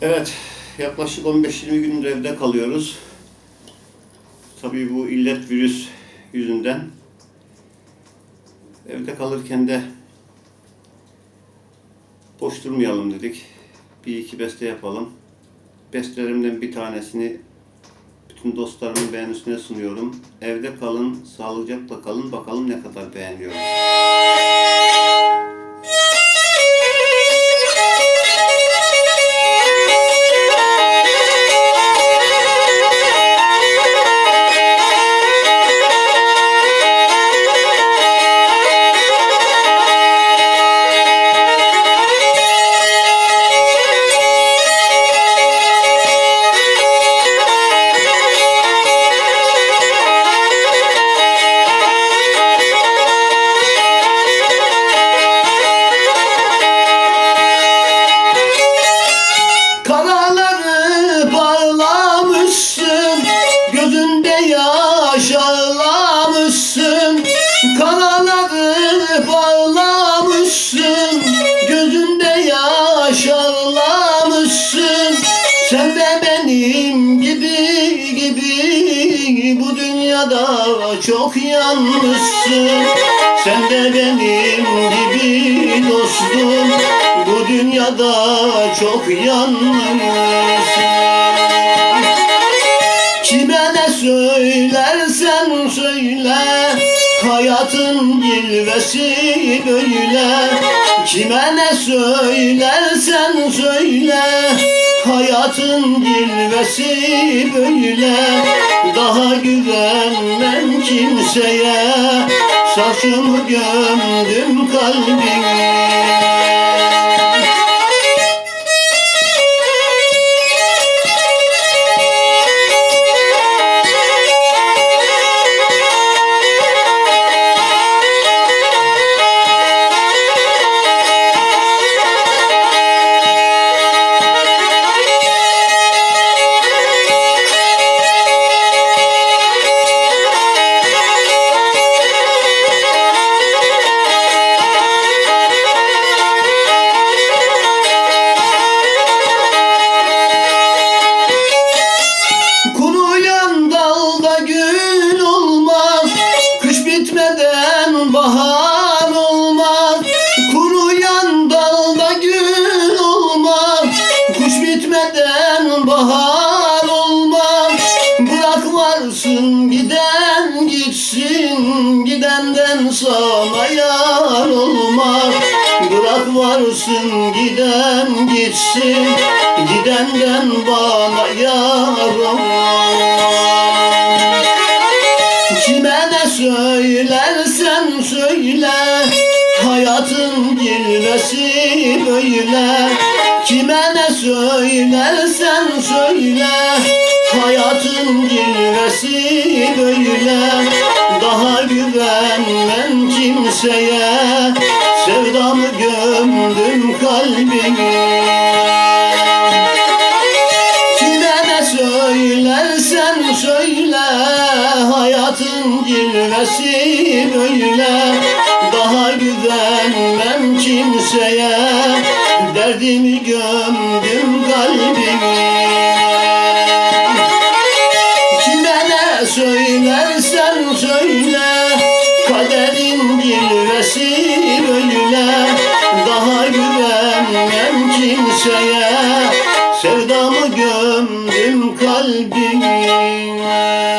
Evet, yaklaşık 15-20 gündür evde kalıyoruz. Tabii bu illet virüs yüzünden. Evde kalırken de boş durmayalım dedik. Bir iki beste yapalım. Bestelerimden bir tanesini bütün dostlarımın beğenisine sunuyorum. Evde kalın, sağlıcakla kalın. Bakalım ne kadar beğeniyorum. Dünyada çok yanmışsın Sen de benim gibi dostum. Bu dünyada çok yanmışsın Kime ne söylersen söyle Hayatın cilvesi böyle. Kime ne söylersen söyle Hayatın cilvesi böyle güvenmem kimseye Saçımı gömdüm kalbime gitsin Gidenden sana yar olmaz Bırak varsın giden gitsin Gidenden bana yar olmaz Kime ne söylersen söyle Hayatın cilvesi böyle. Kime ne söylersen söyle Hayatın cilvesi böyle Daha güvenmem kimseye. Sevdamı gömdüm kalbime. Kime ne söylersen söyle Hayatın cilvesi böyle Daha güvenmem kimseye. Derdimi gömdüm kalbime cilvesi böyle Daha güvenmem kimseye. Sevdamı gömdüm kalbime